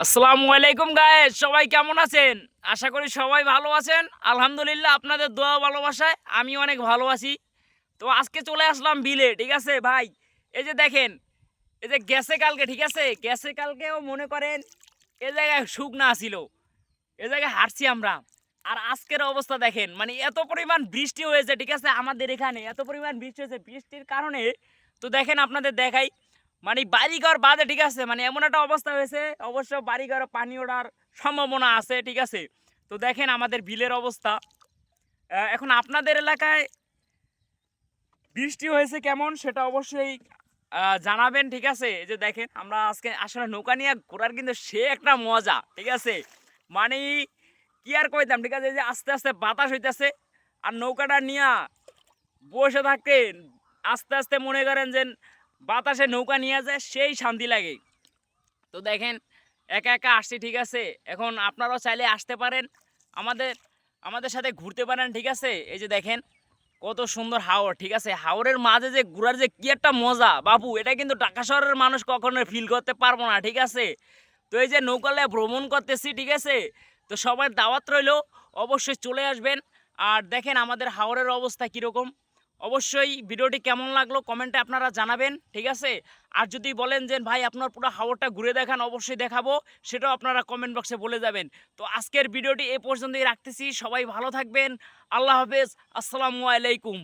আসসালামু আলাইকুম গায়ে সবাই কেমন আছেন? আশা করি সবাই ভালো আছেন। আলহামদুলিল্লাহ আপনাদের দোয়া ভালোবাসায় আমি অনেক ভালো আছি। তো আজকে চলে আসলাম বিলে, ঠিক আছে ভাই? এই যে দেখেন, এই যে গেছে কালকে, ঠিক আছে? গেছে কালকেও মনে করেন এ জায়গায় শুকনা ছিল। এ জায়গায় হাঁটছি আমরা। আর আজকের অবস্থা দেখেন মানে এত পরিমাণ বৃষ্টি হয়েছে, ঠিক আছে? আমাদের এখানে এত পরিমাণ বৃষ্টি হয়েছে। বৃষ্টির কারণে, তো দেখেন আপনাদের দেখাই মানে বাড়িঘর বাদে, ঠিক আছে? মানে এমন একটা অবস্থা হয়েছে, অবশ্য বাড়িঘর পানি ওঠার সম্ভাবনা আছে, ঠিক আছে? তো দেখেন আমাদের বিলের অবস্থা। এখন আপনাদের এলাকায় বৃষ্টি হয়েছে কেমন সেটা অবশ্যই জানাবেন, ঠিক আছে? যে দেখেন, আমরা আজকে আসলে নৌকা নিয়ে ঘোরার কিন্তু সে একটা মজা, ঠিক আছে? মানে কি আর কইতাম, ঠিক আছে? যে আস্তে আস্তে বাতাস হইতেছে, আর নৌকাটা নিয়ে বসে থাকেন আস্তে আস্তে মনে করেন যে বাতাসে নৌকা নিয়ে যায়, সেই শান্তি লাগে। তো দেখেন, একা একা আসছি, ঠিক আছে? এখন আপনারাও চাইলে আসতে পারেন। আমাদের আমাদের সাথে ঘুরতে পারেন, ঠিক আছে? এই যে দেখেন, কত সুন্দর হাওর, ঠিক আছে? হাওরের মাঝে যে ঘোরার যে কি একটা মজা বাবু এটা কিন্তু ঢাকা শহরের মানুষ কখনো ফিল করতে পারব না, ঠিক আছে? তো এই যে নৌকালে ভ্রমণ করতেছি, ঠিক আছে? তো সবার দাওয়াত রইল, অবশ্যই চলে আসবেন। আর দেখেন আমাদের হাওরের অবস্থা কীরকম। অবশ্যই ভিডিওটি কেমন লাগল কমেন্টে আপনারা জানাবেন, ঠিক আছে? আর যদি বলেন যে, ভাই, আপনার পুরো হাওয়ারটা ঘুরে দেখান, অবশ্যই দেখাবো সেটাও আপনারা কমেন্ট বক্সে বলে যাবেন। তো আজকের ভিডিওটি এ পর্যন্তই রাখতেছি, সবাই ভালো থাকবেন, আল্লাহ হাফেজ, আসসালামু আলাইকুম।